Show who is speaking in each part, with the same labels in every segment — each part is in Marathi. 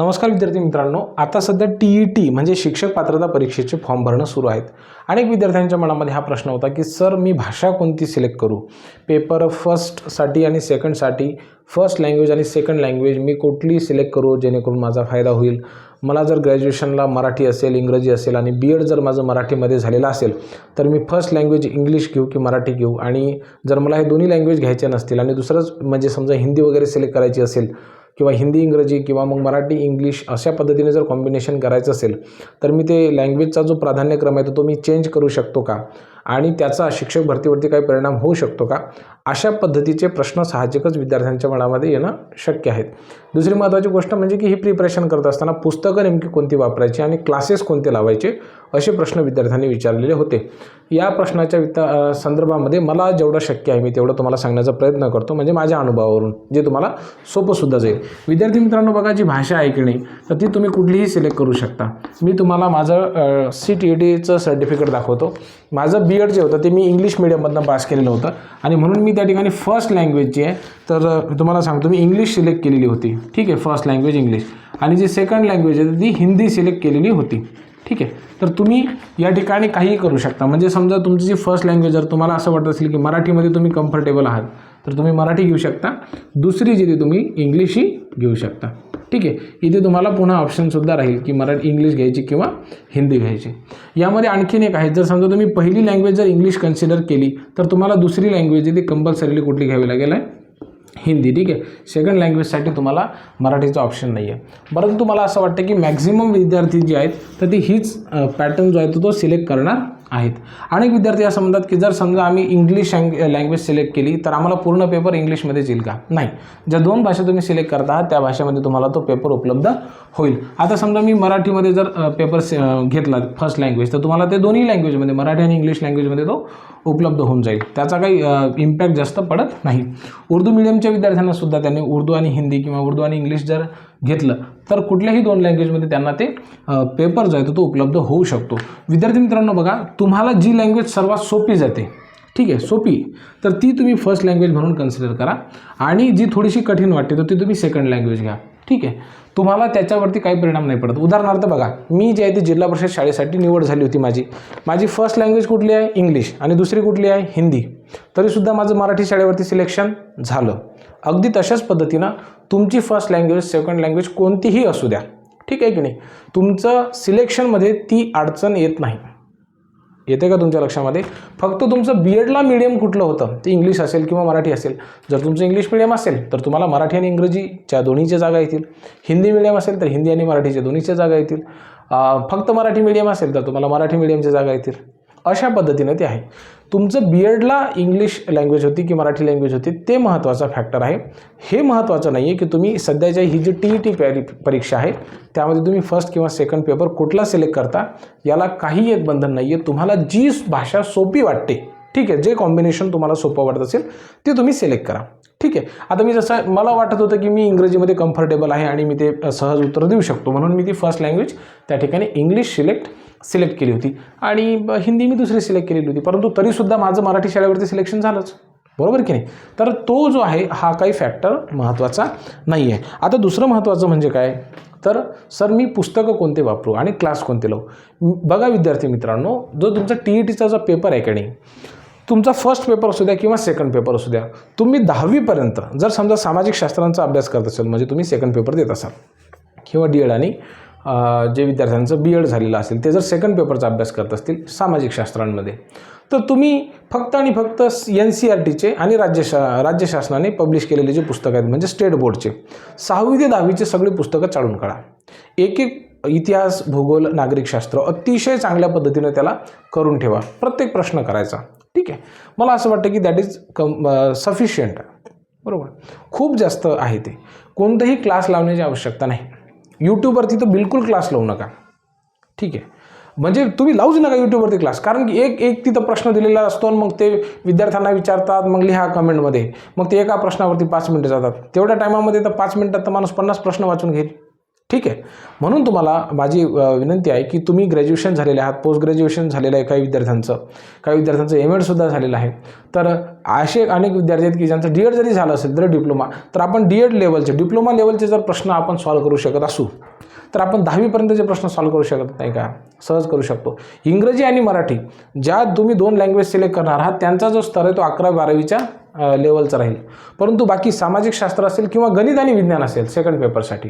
Speaker 1: नमस्कार विद्यार्थी मित्रांनो आता सध्या टी ई टी म्हणजे शिक्षक पात्रता परीक्षेचे फॉर्म भरणं सुरू आहेत. अनेक विद्यार्थ्यांच्या मनामध्ये हा प्रश्न होता की सर मी भाषा कोणती सिलेक्ट करू? पेपर फर्स्टसाठी आणि सेकंडसाठी फर्स्ट लँग्वेज आणि सेकंड लँग्वेज मी कुठली सिलेक्ट करू जेणेकरून माझा फायदा होईल? मला जर ग्रॅज्युएशनला मराठी असेल इंग्रजी असेल आणि बी एड जर माझं मराठीमध्ये झालेलं असेल तर मी फर्स्ट लँग्वेज इंग्लिश घेऊ की मराठी घेऊ? आणि जर मला हे दोन्ही लँग्वेज घ्यायचे नसतील आणि दुसरंच म्हणजे समजा हिंदी वगैरे सिलेक्ट करायची असेल किंवा हिंदी इंग्रजी किंवा मग मराठी इंग्लिश अशा पद्धतीने जर कॉम्बिनेशन करायचं असेल तर मी ते लँग्वेजचा जो प्राधान्यक्रम आहे तो तो मी चेंज करू शकतो का? आणि त्याचा शिक्षक भरतीवरती काही परिणाम होऊ शकतो का? अशा पद्धतीचे प्रश्न साहजिकच विद्यार्थ्यांच्या मनामध्ये येणं शक्य आहेत. दुसरी महत्त्वाची गोष्ट म्हणजे की ही प्रिपरेशन करत असताना पुस्तकं नेमकी कोणती वापरायची आणि क्लासेस कोणते लावायचे असे प्रश्न विद्यार्थ्यांनी विचारलेले होते. या प्रश्नाच्या विता संदर्भामध्ये मला जेवढं शक्य आहे मी तेवढं तुम्हाला सांगण्याचा प्रयत्न करतो. म्हणजे माझ्या अनुभवावरून जे तुम्हाला सोपंसुद्धा जाईल. विद्यार्थी मित्रांनो बघा जी भाषा ऐकणे तर ती तुम्ही कुठलीही सिलेक्ट करू शकता. मी तुम्हाला माझं सी टी ई टीचं सर्टिफिकेट दाखवतो. माझं बी एड जे होतं ते मी इंग्लिश मिडियममधनं पास केलेलं होतं. आणि म्हणून मी त्या ठिकाणी फर्स्ट लँग्वेज जी आहे तर तुम्हाला सांगतो मी इंग्लिश सिलेक्ट केलेली होती. ठीक आहे फर्स्ट लँग्वेज इंग्लिश आणि जी सेकंड लँग्वेज आहे ती हिंदी सिलेक्ट केलेली होती. ठीक आहे तर तुम्ही या ठिकाणी काहीही करू शकता. म्हणजे समजा तुमची जी फर्स्ट लँग्वेज जर तुम्हाला असं वाटत असेल की मराठीमध्ये तुम्ही कम्फर्टेबल आहात. तर तुम्ही मराठी घेऊ शकता. दुसरी जी ती तुम्ही इंग्लिशही घेऊ शकता. ठीक आहे? इथे तुम्हाला पुन्हा ऑप्शनसुद्धा राहील की मराठी इंग्लिश घ्यायची किंवा हिंदी घ्यायची. यामध्ये आणखीन एक आहे जर समजा तुम्ही पहिली लँग्वेज जर इंग्लिश कन्सिडर केली तर तुम्हाला दुसरी लँग्वेज आहे ती कंपल्सरीली कुठली घ्यावी लागेल आहे? हिंदी. ठीक आहे? सेकंड लँग्वेजसाठी तुम्हाला मराठीचा ऑप्शन नाही आहे परंतु मला असं वाटतं की मॅक्झिमम विद्यार्थी जे आहेत तर ती हीच पॅटर्न जो आहे तो तो सिलेक्ट करणार आहेत. अनेक विद्यार्थी असं म्हणतात की जर समजा आम्ही इंग्लिश लँग्वेज सिलेक्ट केली तर आम्हाला पूर्ण पेपर इंग्लिशमध्येच येईल का? नाही. ज्या दोन भाषा तुम्ही सिलेक्ट करता आहात त्या भाषेमध्ये तुम्हाला तो पेपर उपलब्ध होईल. आता समजा मी मराठीमध्ये जर पेपर घेतला फर्स्ट लँग्वेज तर तुम्हाला ते दोन्ही लँग्वेजमध्ये मराठी आणि इंग्लिश लँग्वेजमध्ये तो उपलब्ध होऊन जाईल. त्याचा काही इम्पॅक्ट जास्त पडत नाही. उर्दू मिडियमच्या विद्यार्थ्यांना सुद्धा त्यांनी उर्दू आणि हिंदी किंवा उर्दू आणि इंग्लिश जर घेतलं तर कुठल्याही दोन लँग्वेजमध्ये त्यांना ते पेपर जो आहे तो तो उपलब्ध होऊ शकतो. विद्यार्थी मित्रांनो बघा तुम्हाला जी लँग्वेज सर्वात सोपी जाते ठीक आहे सोपी तर ती तुम्ही फर्स्ट लँग्वेज म्हणून कन्सिडर करा. आणि जी थोडीशी कठीण वाटते तर ती तुम्ही सेकंड लँग्वेज घ्या ठीक आहे. तुम्हाला त्याच्यावरती काही परिणाम नाही पडत. उदाहरणार्थ बघा मी जे आहे ती जिल्हा परिषद शाळेसाठी निवड झाली होती माझी. माझी फर्स्ट लँग्वेज कुठली आहे? इंग्लिश आणि दुसरी कुठली आहे? हिंदी. तरीसुद्धा माझं मराठी शाळेवरती सिलेक्शन झालं. अगदी तशाच पद्धतीनं तुमची फर्स्ट लँग्वेज सेकंड लँग्वेज कोणतीही असू द्या. ठीक आहे की नाही? तुमचं सिलेक्शनमध्ये ती अडचण येत नाही. येते का तुमच्या लक्षामध्ये? फक्त तुमचं बी एडला मीडियम कुठलं होतं? ते इंग्लिश असेल किंवा मराठी असेल. जर तुमचं इंग्लिश मिडियम असेल तर तुम्हाला मराठी आणि इंग्रजीच्या दोन्हीच्या जागा येतील. हिंदी मिडियम असेल तर हिंदी आणि मराठीच्या दोन्हीच्या जागा येतील. फक्त मराठी मिडियम असेल तर तुम्हाला मराठी मिडियमच्या जागा येतील. अशा पद्धतीने ते आहे. तुमचं बी एडला इंग्लिश लँग्वेज होती की मराठी लँग्वेज होती ते महत्त्वाचा फॅक्टर आहे. हे महत्त्वाचं नाही आहे की तुम्ही सध्याच्या ही जी टी ई टी परीक्षा आहे त्यामध्ये तुम्ही फर्स्ट किंवा सेकंड पेपर कुठला सिलेक्ट करता याला काही एक बंधन नाही आहे तुम्हाला जी भाषा सोपी वाटते ठीक आहे जे कॉम्बिनेशन तुम्हाला सोपं वाटत असेल ते तुम्ही सिलेक्ट करा. ठीक आहे. आता मी जसं मला वाटत होतं की मी इंग्रजीमध्ये कम्फर्टेबल आहे आणि मी ते सहज उत्तर देऊ शकतो. म्हणून मी ती फर्स्ट लँग्वेज त्या ठिकाणी इंग्लिश सिलेक्ट सिलेक्ट केली होती. आणि ब- हिंदी मी दुसरी सिलेक्ट केलेली होती. परंतु तरीसुद्धा माझं मराठी शाळेवरती सिलेक्शन झालंच. बरोबर की नाही? तर तो जो आहे हा काही फॅक्टर महत्त्वाचा नाही आहे आता दुसरं महत्त्वाचं म्हणजे काय? तर सर मी पुस्तकं कोणते वापरू आणि क्लास कोणते लावू? बघा विद्यार्थी मित्रांनो जो तुमचा टी ई टीचा जो पेपर आहे का नाही तुमचा फर्स्ट पेपर असू द्या किंवा सेकंड पेपर असू द्या तुम्ही दहावीपर्यंत जर समजा सामाजिक शास्त्रांचा अभ्यास करत असेल म्हणजे तुम्ही सेकंड पेपर देत असाल किंवा डी एड आणि जे विद्यार्थ्यांचं बी एड झालेलं असेल ते जर सेकंड पेपरचा अभ्यास करत असतील सामाजिक शास्त्रांमध्ये तर तुम्ही फक्त आणि फक्त एन सी आर टीचे आणि राज्य शा राज्य शासनाने पब्लिश केलेले जे पुस्तकं आहेत म्हणजे स्टेट बोर्डचे सहावी ते दहावीचे सगळे पुस्तकं चाळून काढा. एक एक इतिहास भूगोल नागरिकशास्त्र अतिशय चांगल्या पद्धतीने त्याला करून ठेवा. प्रत्येक प्रश्न करायचा. ठीक आहे. मला असं वाटतं की दॅट इज कम सफिशियंट बरोबर? खूप जास्त आहे ते. कोणतंही क्लास लावण्याची आवश्यकता नाही. यूट्यूबवरती तर बिलकुल क्लास लावू नका. ठीक आहे. म्हणजे तुम्ही लावूच नका यूट्यूबवरती क्लास कारण की एक एक तिथं प्रश्न दिलेला असतो आणि मग ते विद्यार्थ्यांना विचारतात मग लिहा कमेंटमध्ये मग ते एका प्रश्नावरती पाच मिनटं जातात. तेवढ्या टायमामध्ये तर पाच मिनटात तर माणूस पन्नास प्रश्न वाचून घेईल. ठीक आहे. म्हणून तुम्हाला माझी विनंती आहे की तुम्ही ग्रॅज्युएशन झालेले आहात पोस्ट ग्रॅज्युएशन झालेलं आहे काही विद्यार्थ्यांचं. काही विद्यार्थ्यांचं एम एडसुद्धा झालेलं आहे. तर असे अनेक विद्यार्थी आहेत की ज्यांचं डी एड जरी झालं असेल तर डिप्लोमा तर आपण डी एड लेवलचे डिप्लोमा लेवलचे जर प्रश्न आपण सॉल्व्ह करू शकत असू तर आपण दहावीपर्यंतचे प्रश्न सॉल्व्ह करू शकत नाही का? सहज करू शकतो. इंग्रजी आणि मराठी ज्या तुम्ही दोन लँग्वेज सिलेक्ट करणार आहात त्यांचा जो स्तर आहे तो अकरा बारावीच्या लेवलचं राहील. परंतु बाकी सामाजिक शास्त्र असेल किंवा गणित आणि विज्ञान असेल सेकंड पेपरसाठी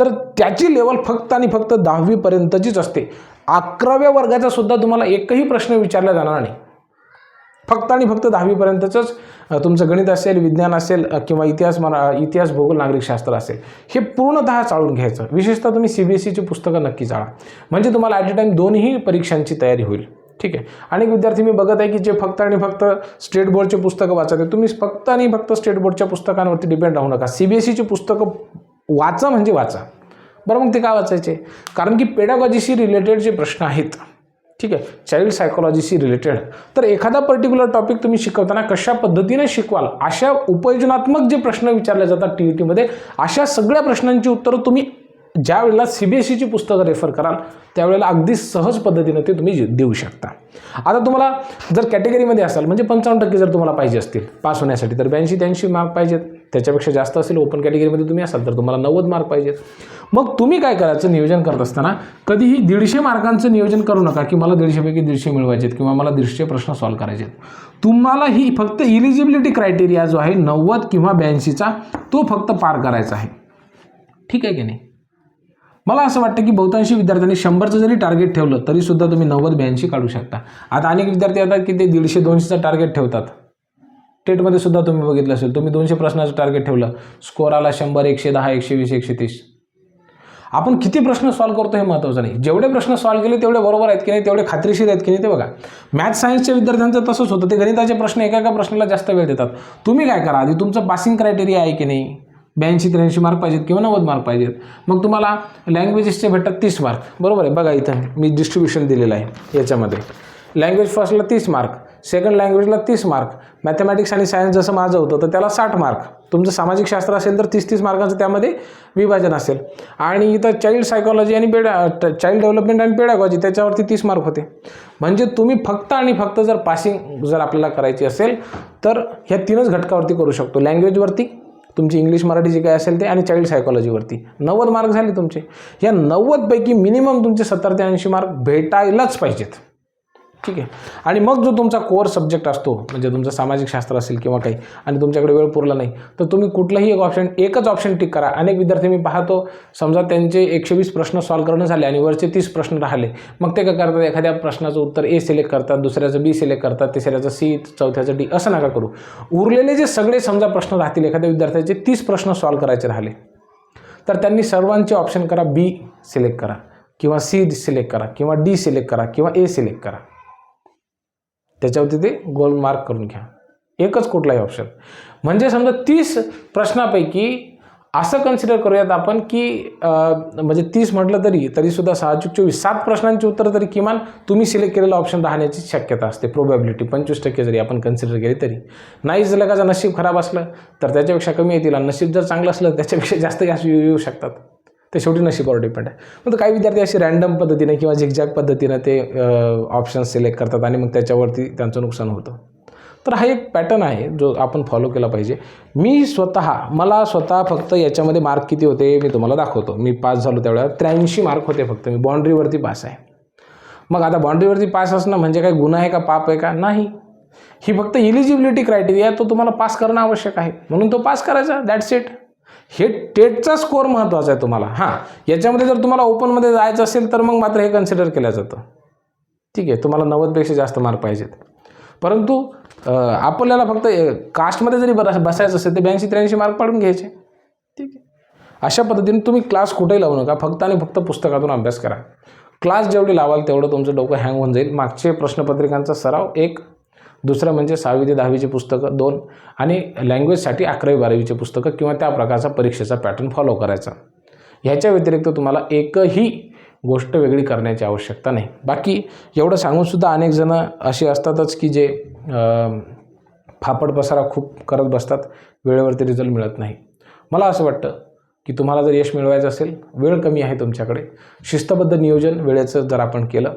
Speaker 1: तर त्याची लेवल फक्त आणि फक्त दहावीपर्यंतचीच असते. अकराव्या वर्गाचा सुद्धा तुम्हाला एकही प्रश्न विचारला जाणार नाही. फक्त आणि फक्त दहावीपर्यंतचंच तुमचं गणित असेल विज्ञान असेल किंवा इतिहास मरा इतिहास भूगोल नागरिकशास्त्र असेल हे पूर्णतः चाळून घ्यायचं. विशेषतः तुम्ही सी बी एस सीची पुस्तकं नक्की चाळा म्हणजे तुम्हाला ॲट अ टाईम दोन्ही परीक्षांची तयारी होईल. ठीक आहे. अनेक विद्यार्थी मी बघत आहे की जे फक्त आणि फक्त स्टेट बोर्डचे पुस्तकं वाचत आहे तुम्ही फक्त आणि फक्त स्टेट बोर्डच्या पुस्तकांवरती डिपेंड राहू नका. सी बी एस सीची पुस्तकं वाचा म्हणजे वाचा. बरं मग ते का वाचायचे? कारण की पेडागॉजीशी रिलेटेड जे प्रश्न आहेत ठीक आहे चाइल्ड सायकोलॉजीशी रिलेटेड तर एखादा पर्टिक्युलर टॉपिक तुम्ही शिकवताना कशा पद्धतीने शिकवाल अशा उपयोजनात्मक जे प्रश्न विचारले जातात टी ई टीमध्ये अशा सगळ्या प्रश्नांची उत्तरं तुम्ही ज्या वेळेला सी बी एस सीची पुस्तकं रेफर कराल त्यावेळेला अगदी सहज पद्धतीनं ते तुम्ही देऊ शकता. आता तुम्हाला जर कॅटेगरीमध्ये असाल म्हणजे पंचावन्न टक्के जर तुम्हाला पाहिजे असतील पास होण्यासाठी तर ब्याऐंशी त्याऐंशी मार्क पाहिजेत. त्याच्यापेक्षा जास्त असेल ओपन कॅटेगरीमध्ये तुम्ही असाल तर तुम्हाला नव्वद मार्क पाहिजेत. मग तुम्ही काय करायचं नियोजन करत असताना कधीही दीडशे मार्कांचं नियोजन करू नका की मला दीडशेपैकी दीडशे मिळवायचेत किंवा मला दीडशे प्रश्न सॉल्व्ह करायचे तुम्हाला ही फक्त इलिजिबिलिटी क्रायटेरिया जो आहे नव्वद किंवा ब्याऐंशीचा तो फक्त पार करायचा आहे. ठीक आहे की नाही? मला असं वाटतं की बहुतांशी विद्यार्थ्यांनी शंभरचं जरी टार्गेट ठेवलं तरी सुद्धा तुम्ही नव्वद ब्याऐंशी काढू शकता. आता अनेक विद्यार्थी येतात की ते दीडशे दोनशेचं टार्गेट ठेवतात. टेटमध्ये सुद्धा तुम्ही बघितलं असेल तुम्ही दोनशे प्रश्नाचं टार्गेट ठेवलं. स्कोर आला शंभर एकशे दहा एकशे वीस एकशे तीस. आपण किती प्रश्न सॉल्व्ह करतो हे महत्त्वाचं नाही. जेवढे प्रश्न सॉल्व्ह केले तेवढे बरोबर आहेत की नाही तेवढे खात्रीशीर आहेत की नाही ते बघा. मॅथ्स सायन्सच्या विद्यार्थ्यांचं तसंच होतं. ते गणिताचे प्रश्न एका एका प्रश्नाला जास्त वेळ देतात. तुम्ही काय करा? आधी तुमचं पासिंग क्रायटेरिया आहे की नाही? ब्याऐंशी त्र्याऐंशी मार्क पाहिजेत किंवा नव्वद मार्क पाहिजेत. मग तुम्हाला लँग्वेजेसचे भेटतात तीस मार्क बरोबर आहे? बघा इथं मी डिस्ट्रीब्युशन दिलेलं आहे याच्यामध्ये. लँग्वेज फर्स्टला तीस मार्क सेकंड लँग्वेजला तीस मार्क मॅथमॅटिक्स आणि सायन्स जसं माझं होतं तर त्याला साठ मार्क तुमचं सामाजिक शास्त्र असेल तर तीस तीस मार्कांचं त्यामध्ये विभाजन असेल. आणि इथं चाइल्ड सायकॉलॉजी आणि पेडा चाइल्ड डेव्हलपमेंट आणि पेडागॉजी त्याच्यावरती तीस मार्क होते. म्हणजे तुम्ही फक्त आणि फक्त जर पासिंग जर आपल्याला करायची असेल तर ह्या तीनच घटकावरती करू शकतो. लँग्वेजवरती तुमची इंग्लिश मराठी जी काय असेल ते आणि चाइल्ड सायकॉलॉजीवरती नव्वद मार्क झाले तुमचे. या नव्वदपैकी मिनिमम तुमचे सत्तर ते ऐंशी मार्क भेटायलाच पाहिजेत. ठीक आहे. आणि मग जो तुमचा कोअर सब्जेक्ट असतो म्हणजे तुमचं सामाजिक शास्त्र असेल किंवा काही आणि तुमच्याकडे वेळ पुरला नाही तर तुम्ही कुठलाही एक ऑप्शन एकच ऑप्शन टिक करा. अनेक विद्यार्थी मी पाहतो समजा त्यांचे एकशे वीस प्रश्न सॉल्व्ह करणं झाले आणि वरचे तीस प्रश्न राहिले. मग ते काय करतात? एखाद्या प्रश्नाचं उत्तर ए सिलेक्ट करतात दुसऱ्याचं बी सिलेक्ट करतात तिसऱ्याचं सी चौथ्याचं डी असं नका करू. उरलेले जे सगळे समजा प्रश्न राहतील एखाद्या विद्यार्थ्याचे तीस प्रश्न सॉल्व्ह करायचे राहिले तर त्यांनी सर्वांचे ऑप्शन करा. बी सिलेक्ट करा किंवा सी सिलेक्ट करा किंवा डी सिलेक्ट करा किंवा ए सिलेक्ट करा. त्याच्यावरती ते गोल मार्क करून घ्या. एकच कुठलाही ऑप्शन म्हणजे समजा तीस प्रश्नापैकी असं कन्सिडर करूयात आपण की म्हणजे तीस म्हटलं तरी तरीसुद्धा साहजिक चोवीस सात प्रश्नांची उत्तरं तरी किमान तुम्ही सिलेक्ट केलेलं ऑप्शन राहण्याची शक्यता असते. प्रोबॅबिलिटी पंचवीस टक्के जरी आपण कन्सिडर केली तरी. नाही जर का नशीब खराब असलं तर त्याच्यापेक्षा कमी येतील. आणि नशीब जर चांगलं असलं त्याच्यापेक्षा जास्त यश येऊ शकतात. ते शेवटी नशिबावर डिपेंड आहे. मग काही विद्यार्थी असे रॅन्डम पद्धतीने किंवा झिकझॅक पद्धतीनं ते ऑप्शन्स सिलेक्ट करतात आणि मग त्याच्यावरती त्यांचं नुकसान होतं. तर हा एक पॅटर्न आहे जो आपण फॉलो केला पाहिजे. मी स्वतः मला स्वतः फक्त याच्यामध्ये मार्क किती होते मी तुम्हाला दाखवतो. मी पास झालो त्यावेळेला त्र्याऐंशी मार्क होते फक्त. मी बाँड्रीवरती पास आहे. मग आता बाँड्रीवरती पास असणं म्हणजे काय गुन्हा आहे का पाप आहे का? नाही. ही फक्त इलिजिबिलिटी क्रायटेरिया तो तुम्हाला पास करणं आवश्यक आहे. म्हणून तो पास करायचा दॅट्स इट हे टेटचा स्कोअर महत्त्वाचा आहे तुम्हाला. हां याच्यामध्ये जर तुम्हाला ओपनमध्ये जायचं असेल तर मग मात्र हे कन्सिडर केलं जातं. ठीक आहे तुम्हाला नव्वदपेक्षा जास्त मार्क पाहिजेत. परंतु आपल्याला फक्त कास्टमध्ये जरी बस बसायचं असेल तर ब्याऐंशी त्र्याऐंशी मार्क पाडून घ्यायचे. ठीक आहे. अशा पद्धतीने तुम्ही क्लास कुठेही लावू नका फक्त आणि फक्त पुस्तकातून अभ्यास करा. क्लास जेवढी लावाल तेवढं तुमचं डोकं हँग होऊन जाईल. मागचे प्रश्नपत्रिकांचा सराव एक दुसरं म्हणजे सहावी ते दहावीची पुस्तकं दोन. आणि लँग्वेजसाठी अकरावी बारावीचे पुस्तकं किंवा त्या प्रकारचा परीक्षेचा पॅटर्न फॉलो करायचा. ह्याच्या व्यतिरिक्त तुम्हाला एकही गोष्ट वेगळी करण्याची आवश्यकता नाही. बाकी एवढं सांगूनसुद्धा अनेक जणं असे असतातच की जे फापड पसारा खूप करत बसतात वेळेवरती रिझल्ट मिळत नाही. मला असं वाटतं की तुम्हाला जर यश मिळवायचं असेल वेळ कमी आहे तुमच्याकडे. शिस्तबद्ध नियोजन वेळेचं जर आपण केलं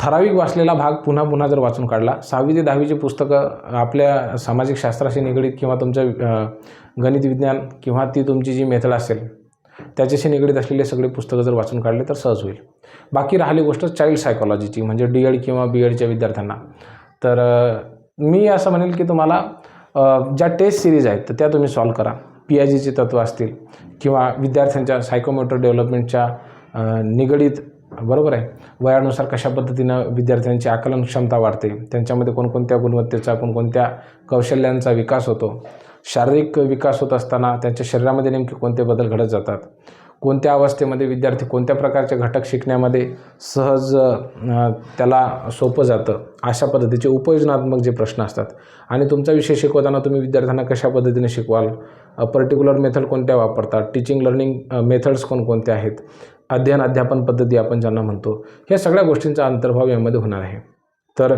Speaker 1: ठराविक वाचलेला भाग पुन्हा पुन्हा जर वाचून काढला सहावी ते दहावीची पुस्तकं आपल्या सामाजिक शास्त्राशी निगडीत किंवा तुमचं गणित विज्ञान किंवा ती तुमची जी मेथड असेल त्याच्याशी निगडीत असलेले सगळे पुस्तकं जर वाचून काढले तर सहज होईल. बाकी राहिली गोष्ट चाइल्ड सायकॉलॉजीची म्हणजे डी एड किंवा बी एडच्या विद्यार्थ्यांना. तर मी असं म्हणेल की तुम्हाला ज्या टेस्ट सिरीज आहेत तर त्या तुम्ही सॉल्व करा. पी आय जीची तत्त्व असतील किंवा विद्यार्थ्यांच्या सायकोमोटर डेव्हलपमेंटच्या निगडीत बरोबर आहे. वयानुसार कशा पद्धतीनं विद्यार्थ्यांची आकलन क्षमता वाढते त्यांच्यामध्ये कोणकोणत्या गुणवत्तेचा कोणकोणत्या कौशल्यांचा विकास होतो? शारीरिक विकास होत असताना त्यांच्या शरीरामध्ये नेमके कोणते बदल घडत जातात? कोणत्या अवस्थेमध्ये विद्यार्थी कोणत्या प्रकारचे घटक शिकण्यामध्ये सहज त्याला सोपं जातं? अशा पद्धतीचे उपयोजनात्मक जे प्रश्न असतात. आणि तुमचा विषय शिकवताना तुम्ही विद्यार्थ्यांना कशा पद्धतीने शिकवाल? पर्टिक्युलर मेथड कोणत्या वापरतात? टीचिंग लर्निंग मेथड्स कोणकोणत्या आहेत? अध्ययन अध्यापन पद्धती आपण ज्यांना म्हणतो ह्या सगळ्या गोष्टींचा अंतर्भाव यामध्ये होणार आहे. तर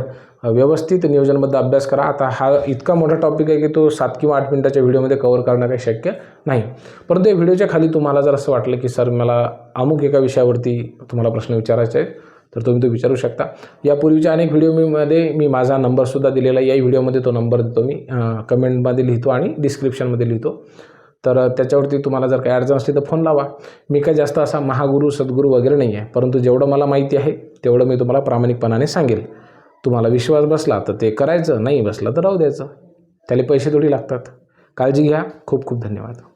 Speaker 1: व्यवस्थित नियोजनबद्ध अभ्यास करा. आता हा इतका मोठा टॉपिक आहे की तो सात किंवा आठ मिनटाच्या व्हिडिओमध्ये कवर करणं काही शक्य नाही. परंतु या व्हिडिओच्या खाली तुम्हाला जर असं वाटलं की सर मला अमुक एका विषयावरती तुम्हाला प्रश्न विचारायचे आहेत तर तुम्ही तो विचारू शकता. यापूर्वीच्या अनेक व्हिडिओ मी मध्ये मी माझा नंबरसुद्धा दिलेला आहे. याही व्हिडिओमध्ये तो नंबर देतो मी. कमेंटमध्ये लिहितो आणि डिस्क्रिप्शनमध्ये लिहितो. तर त्याच्यावरती तुम्हाला जर काही अडचण असली तर फोन लावा. मी काय जास्त असा महागुरू सद्गुरू वगैरे नाही आहे परंतु जेवढं मला माहिती आहे तेवढं मी तुम्हाला प्रामाणिकपणाने सांगेल. तुम्हाला विश्वास बसला तर ते करायचं नाही बसला तर राहू द्यायचं. त्याला पैसे थोडी लागतात. काळजी घ्या. खूप खूप धन्यवाद.